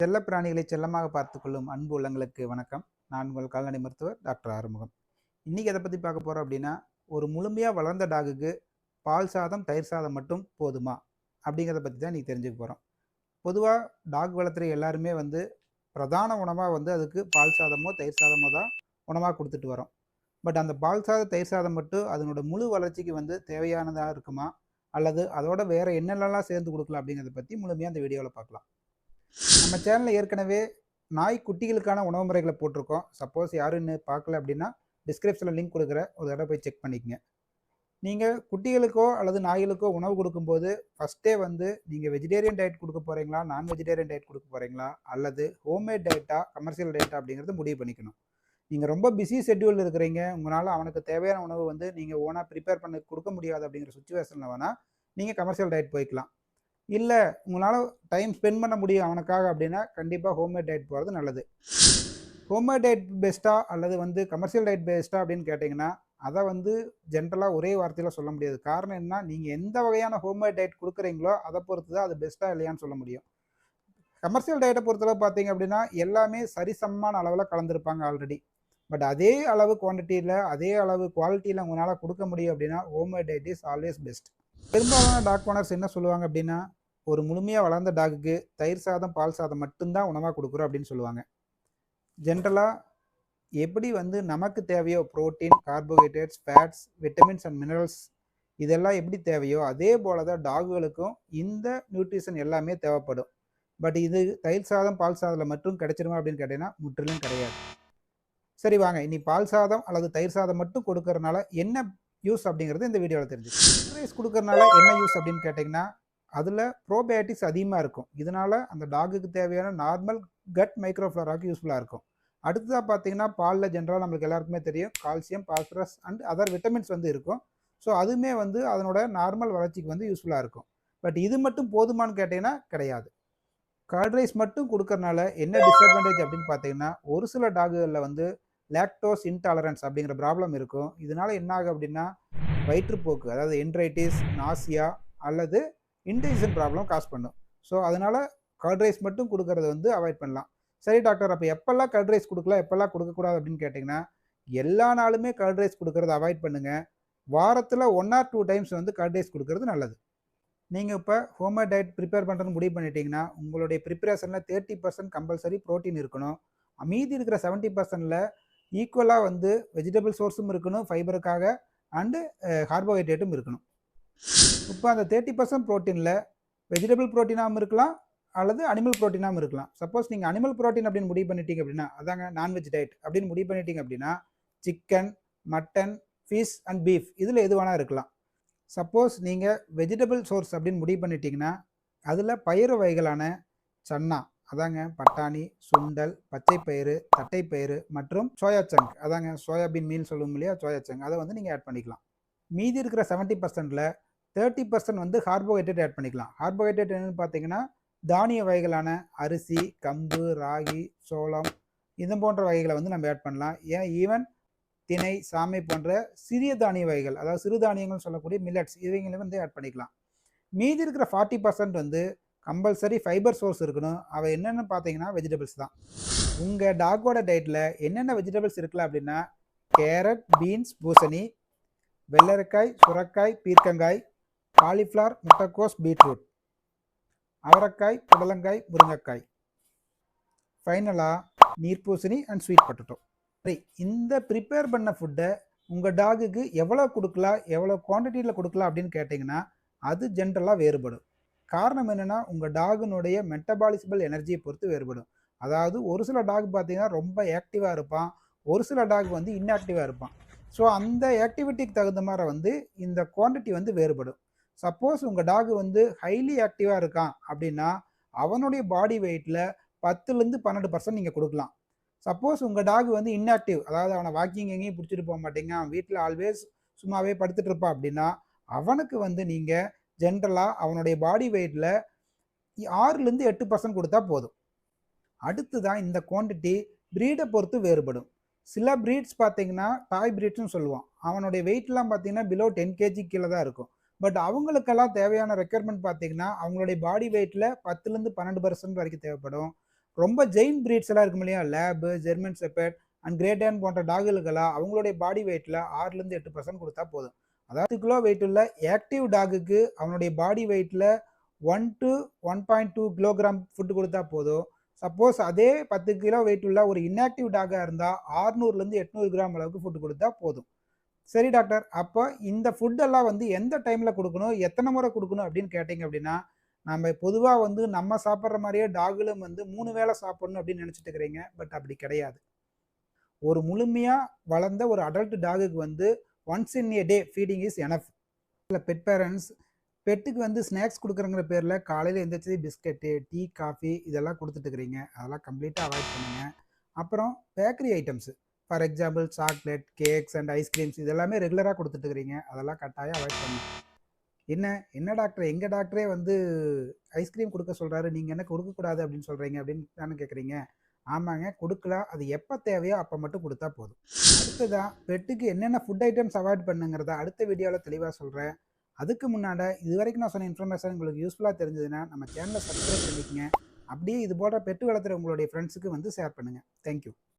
செல்ல பிராணிகளை செல்லமாக பார்த்துக்கொள்ளும் அன்பு உள்ளங்களுக்கு வணக்கம். நான் உங்கள் கால்நடை மருத்துவர் டாக்டர் ஆறுமுகம். இன்றைக்கி எதை பற்றி பார்க்க போகிறோம் அப்படின்னா ஒரு முழுமையாக வளர்ந்த டாகுக்கு பால் சாதம் தயிர் சாதம் மட்டும் போதுமா? அப்படிங்கிறத பற்றி தான் இன்றைக்கி தெரிஞ்சுக்க போகிறோம் பொதுவாக டாக் வளர்த்துற எல்லாருமே வந்து பிரதான உணவாக வந்து அதுக்கு பால் சாதமோ தயிர் சாதமோ தான் உணவாக கொடுத்துட்டு வரோம். பட் அந்த பால் சாதம் தயிர் சாதம் மட்டும் அதனோட முழு வளர்ச்சிக்கு வந்து தேவையானதாக இருக்குமா? அல்லது அதோட வேறு என்னென்னலாம் சேர்ந்து கொடுக்கலாம் அப்படிங்கிறத பற்றி முழுமையாக அந்த வீடியோவில் பார்க்கலாம். நம்ம சேனலில் ஏற்கனவே நாய் குட்டிகளுக்கான உணவு முறைகளை போட்டிருக்கோம். சப்போஸ் யாருன்னு பார்க்கல அப்படின்னா டிஸ்கிரிப்ஷனில் லிங்க் கொடுக்குற ஒரு தடவை போய் செக் பண்ணிக்கங்க. நீங்கள் குட்டிகளுக்கோ அல்லது நாய்களுக்கோ உணவு கொடுக்கும்போது ஃபஸ்ட்டே வந்து நீங்கள் வெஜிடேரியன் டயட் கொடுக்க போகிறீங்களா நான் வெஜிடேரியன் டயட் கொடுக்க போகிறீங்களா அல்லது ஹோம்மேட் டயட்டா கமர்ஷியல் டயட்டா அப்படிங்கிறது முடிவு பண்ணிக்கணும். நீங்கள் ரொம்ப பிஸி ஷெட்யூல் இருக்கிறீங்க. உங்களால் அவனுக்கு தேவையான உணவு வந்து நீங்கள் ஓனாக ப்ரிப்பேர் பண்ண கொடுக்க முடியாது அப்படிங்கிற சுச்சுவேஷனில் வேணால் நீங்கள் கமர்ஷியல் டயட் போய்க்கலாம். இல்லை உங்களால் டைம் ஸ்பெண்ட் பண்ண முடியும் அவனுக்காக அப்படின்னா கண்டிப்பாக ஹோம்மேட் டயட் போகிறது நல்லது. ஹோம்மேட் டயட் பெஸ்ட்டாக அல்லது வந்து கமர்ஷியல் டயட் பெஸ்ட்டாக அப்படின்னு கேட்டிங்கன்னா அதை வந்து ஜென்ரலாக ஒரே வார்த்தையில் சொல்ல முடியாது. காரணம் என்ன நீங்கள் எந்த வகையான ஹோம்மேட் டயட் கொடுக்குறீங்களோ அதை பொறுத்து தான் அது பெஸ்ட்டாக இல்லையான்னு சொல்ல முடியும். கமர்ஷியல் டயட்டை பொறுத்தளவு பார்த்தீங்க அப்படின்னா எல்லாமே சரிசமமான அளவில் கலந்துருப்பாங்க ஆல்ரெடி பட் அதே அளவு குவான்டிட்டியில் அதே அளவு குவாலிட்டியில் உங்களால் கொடுக்க முடியும் அப்படின்னா homemade diet is always best பெரும்பாலான டாக் ஓனர்ஸ் என்ன சொல்லுவாங்க அப்படின்னா ஒரு முழுமையாக வளர்ந்த டாகுக்கு தயிர் சாதம் பால் சாதம் மட்டும்தான் உணவாக கொடுக்குறோம் அப்படின்னு சொல்லுவாங்க. ஜென்ரலாக எப்படி வந்து நமக்கு தேவையோ protein carbohydrates fats vitamins and minerals இதெல்லாம் எப்படி தேவையோ அதே போல தான் டாகுகளுக்கும் இந்த நியூட்ரிஷன் எல்லாமே தேவைப்படும். பட் இது தயிர் சாதம் பால் சாதத்தில் மட்டும் கிடைச்சிருமா அப்படின்னு கேட்டிங்கன்னா முற்றிலும் கிடையாது. சரி வாங்க இனி பால் சாதம் அல்லது தயிர் சாதம் மட்டும் கொடுக்கறதுனால என்ன யூஸ் அப்படிங்கிறது இந்த வீடியோவில் தெரிஞ்சு ரைஸ் கொடுக்கறதுனால என்ன யூஸ் அப்படின்னு கேட்டிங்கன்னா அதில் ப்ரோபயாட்டிக்ஸ் அதிகமாக இருக்கும். இதனால் அந்த டாகுக்கு தேவையான நார்மல் கட் மைக்ரோஃப்ளோராக்கு யூஸ்ஃபுல்லாக இருக்கும். அடுத்ததாக பார்த்தீங்கன்னா பாலில் ஜென்ரலாக நம்மளுக்கு எல்லாருக்குமே தெரியும். Calcium phosphorus and other vitamins வந்து இருக்கும். ஸோ அதுவுமே வந்து அதனோட நார்மல் வளர்ச்சிக்கு வந்து யூஸ்ஃபுல்லாக இருக்கும். பட் இது மட்டும் போதுமான்னு கேட்டிங்கன்னா கிடையாது. கர்ட் ரைஸ் மட்டும் கொடுக்கறனால என்ன டிஸ்அட்வான்டேஜ் அப்படின்னு பார்த்தீங்கன்னா ஒரு சில டாகுகளில் வந்து லாக்டோஸ் இன்டாலரன்ஸ் அப்படிங்கிற ப்ராப்ளம் இருக்கும். இதனால என்ன ஆகும் அப்படின்னா வயிற்றுப்போக்கு அதாவது என்ட்ரைட்டிஸ் நாசியா அல்லது இன்டைஜன் ப்ராப்ளம் காஸ் பண்ணும். ஸோ அதனால் கர்ட் ரைஸ் மட்டும் கொடுக்கறது வந்து அவாய்ட் பண்ணலாம். சரி டாக்டர் அப்போ எப்போல்லாம் கர்ட் ரைஸ் கொடுக்கலாம் எப்போல்லாம் கொடுக்கக்கூடாது அப்படின்னு கேட்டிங்கன்னா எல்லா நாளுமே கர்ட் ரைஸ் கொடுக்கறது அவாய்ட் பண்ணுங்கள் வாரத்தில் ஒன் ஆர் டூ டைம்ஸ் வந்து கர்ட் ரைஸ் கொடுக்கறது நல்லது. நீங்கள் இப்போ ஹோம்மேட் டயட் ப்ரிப்பேர் பண்ணுறதுன்னு முடிவு பண்ணிட்டீங்கன்னா உங்களுடைய ப்ரிப்பரேஷனில் தேர்ட்டி பர்சன்ட் கம்பல்சரி ப்ரோட்டீன் இருக்கணும். மீதி இருக்கிற செவன்ட்டி பர்சன்டில் ஈக்குவலாக வந்து வெஜிடபிள் சோர்ஸும் இருக்கணும் ஃபைபருக்காக அண்டு கார்போஹைட்ரேட்டும் இருக்கணும். இப்போ அந்த தேர்ட்டி பர்சன்ட் ப்ரோட்டீனில் வெஜிடபிள் ப்ரோட்டீனாகவும் இருக்கலாம் அல்லது அனிமல் ப்ரோட்டீனாகவும் இருக்கலாம். சப்போஸ் நீங்கள் அனிமல் ப்ரோட்டீன் அப்படின்னு முடிவு பண்ணிட்டீங்க அப்படின்னா அதாங்க நான்வெஜ் டயட் அப்படின்னு முடிவு பண்ணிட்டீங்க அப்படின்னா chicken mutton fish and beef இதில் எது வேணால் இருக்கலாம். சப்போஸ் நீங்கள் வெஜிடபிள் சோர்ஸ் அப்படின்னு முடிவு பண்ணிட்டீங்கன்னா அதில் பயிறு வகைகளான சன்னா அதாங்க பட்டாணி சுண்டல் பச்சைப்பயிறு தட்டைப்பயிறு மற்றும் சோயா சங்க் அதாங்க சோயாபீன் மீல் சொல்லுவோம் இல்லையா சோயா சங்க் அதை வந்து நீங்கள் ஆட் பண்ணிக்கலாம். மீதி இருக்கிற செவன்ட்டி பர்சன்டில் தேர்ட்டி பர்சன்ட் வந்து கார்போஹைட்ரேட் ஆட் பண்ணிக்கலாம். கார்போஹைட்ரேட் என்னென்னு பார்த்தீங்கன்னா தானிய வகைகளான அரிசி கம்பு ராகி சோளம் இது போன்ற வகைகளை வந்து நம்ம ஆட் பண்ணலாம். ஏன்? ஈவன் திணை சாமை போன்ற சிறிய தானிய வகைகள் அதாவது சிறு தானியங்கள் சொல்லக்கூடிய மில்லட்ஸ் இவைகளை வந்து ஆட் பண்ணிக்கலாம். மீதி இருக்கிற ஃபார்ட்டி பர்சன்ட் வந்து கம்பல்சரி ஃபைபர் சோர்ஸ் இருக்கணும். அவை என்னென்னு பார்த்தீங்கன்னா வெஜிடபிள்ஸ் தான். உங்கள் டாகோட டயட்டில் என்னென்ன வெஜிடபிள்ஸ் இருக்கலாம் அப்படின்னா கேரட் பீன்ஸ் பூசணி வெள்ளரிக்காய் சுரக்காய் பீர்க்கங்காய் காலிஃப்ளவர் முட்டைக்கோஸ் பீட்ரூட். அவரைக்காய் புடலங்காய் முருங்கைக்காய். ஃபைனலாக நீர்பூசணி அண்ட் ஸ்வீட் பொட்டட்டோ சரி இந்த ப்ரிப்பேர் பண்ண ஃபுட்டை உங்கள் டாகுக்கு எவ்வளோ கொடுக்கலாம் எவ்வளோ குவான்டிட்டியில் கொடுக்கலாம் அப்படின்னு கேட்டிங்கன்னா அது ஜென்ரலாக வேறுபடும். காரணம் என்னென்னா உங்கள் டாகுனுடைய மெட்டபாலிசபிள் எனர்ஜியை பொறுத்து வேறுபடும். அதாவது ஒரு சில டாக் பார்த்தீங்கன்னா ரொம்ப ஆக்டிவாக இருப்பான். ஒரு சில டாக் வந்து இன்ஆக்டிவாக இருப்பான். ஸோ அந்த ஆக்டிவிட்டிக்கு தகுந்த மாதிரி வந்து இந்த குவான்டிட்டி வந்து வேறுபடும். சப்போஸ் உங்கள் டாக் வந்து ஹைலி ஆக்டிவாக இருக்கான் அப்படின்னா அவனுடைய பாடி வெயிட்டில் பத்துலேருந்து பன்னெண்டு பர்சன்ட் நீங்கள் கொடுக்கலாம். சப்போஸ் உங்கள் டாக் வந்து இன்ஆக்டிவ் அதாவது அவனை வாக்கிங் எங்கேயும் பிடிச்சிட்டு போக மாட்டீங்க அவன் வீட்டில் ஆல்வேஸ் சும்மாவே படுத்துட்டு இருப்பான் அப்படின்னா அவனுக்கு வந்து நீங்கள் ஜென்ரலாக அவனுடைய பாடி வெயிட்டில் ஆறுலேருந்து எட்டு பர்சன்ட் கொடுத்தா போதும். அடுத்து தான் இந்த குவான்டிட்டி ப்ரீடை பொறுத்து வேறுபடும். சில ப்ரீட்ஸ் பார்த்தீங்கன்னா டாய் ப்ரீட்ஸ்னு சொல்லுவோம் அவனுடைய வெயிட்லாம் பார்த்தீங்கன்னா பிலோ டென் கேஜி கீழே தான் இருக்கும். பட் அவங்களுக்கெல்லாம் தேவையான ரெக்குயர்மெண்ட் பார்த்தீங்கன்னா அவங்களுடைய பாடி வெயிட்டில் பத்துலேருந்து பன்னெண்டு பர்சன்ட் வரைக்கும் தேவைப்படும். ரொம்ப ஜெயின் பிரீட்ஸ் எல்லாம் இருக்கும் இல்லையா? Lab German shepherd and great போன்ற டாகுகளுக்கெல்லாம் அவங்களுடைய பாடி வெயிட்டில் ஆறுலேருந்து எட்டு பர்சன்ட் கொடுத்தா போதும். அதாவது கிலோ வெயிட் உள்ள ஆக்டிவ் டாகுக்கு அவனுடைய பாடி வெயிட்டில் one to one point two kilogram food கொடுத்தா போதும். சப்போஸ் அதே பத்து கிலோ வெயிட் உள்ள ஒரு இன்ஆக்டிவ் டாகாக இருந்தால் ஆறுநூறுலேருந்து எட்நூறு கிராம் அளவுக்கு ஃபுட்டு கொடுத்தா போதும். சரி டாக்டர் அப்போ இந்த ஃபுட்டெல்லாம் வந்து எந்த டைமில் கொடுக்கணும்? எத்தனை முறை கொடுக்கணும் அப்படின்னு கேட்டிங்க அப்படின்னா நம்ம பொதுவாக வந்து நம்ம சாப்பிட்ற மாதிரியே டாகுலும் வந்து மூணு வேளை சாப்பிடணும் அப்படின்னு நினச்சிட்டு இருக்கிறீங்க. பட் அப்படி கிடையாது. ஒரு முழுமையாக வளர்ந்த ஒரு அடல்ட் டாகுக்கு வந்து once in a day feeding is enough இல்லை பெட் பேரண்ட்ஸ் பெட்டுக்கு வந்து ஸ்நாக்ஸ் கொடுக்குறங்கிற பேரில் காலையில் எந்திரிச்சது பிஸ்கட்டு டீ காஃபி இதெல்லாம் கொடுத்துட்டு இருக்கிறீங்க. அதெல்லாம் கம்ப்ளீட்டாக அவாய்ட் பண்ணுங்கள் அப்புறம் bakery items for example chocolate cakes and ice creams இதெல்லாமே ரெகுலராக கொடுத்துட்டு இருக்கிறீங்க அதெல்லாம் கட்டாயம் அவாய்ட் பண்ணி. என்ன என்ன டாக்டர் எங்கள் டாக்டரே வந்து ஐஸ்கிரீம் கொடுக்க சொல்கிறாரு நீங்கள் என்ன கொடுக்கக்கூடாது அப்படின்னு சொல்கிறீங்க அப்படின்னு தானே கேட்குறீங்க ஆமாங்க கொடுக்கலாம். அது எப்போ தேவையோ அப்போ மட்டும் கொடுத்தா போதும். அடுத்ததான் பெட்டுக்கு என்னென்ன ஃபுட் ஐட்டம்ஸ் அவாய்ட் பண்ணுங்கிறத அடுத்த வீடியோவில் தெளிவாக சொல்கிறேன் அதுக்கு முன்னாடி இது வரைக்கும் நான் சொன்ன இன்ஃபர்மேஷன் உங்களுக்கு யூஸ்ஃபுல்லாக தெரிஞ்சதுன்னா நம்ம சேனலை சப்ஸ்கிரைப் பண்ணிக்கங்க. அப்படியே இது போன்ற பெட்டு வளர்த்துற உங்களுடைய ஃப்ரெண்ட்ஸுக்கு வந்து ஷேர் பண்ணுங்கள் தேங்க்யூ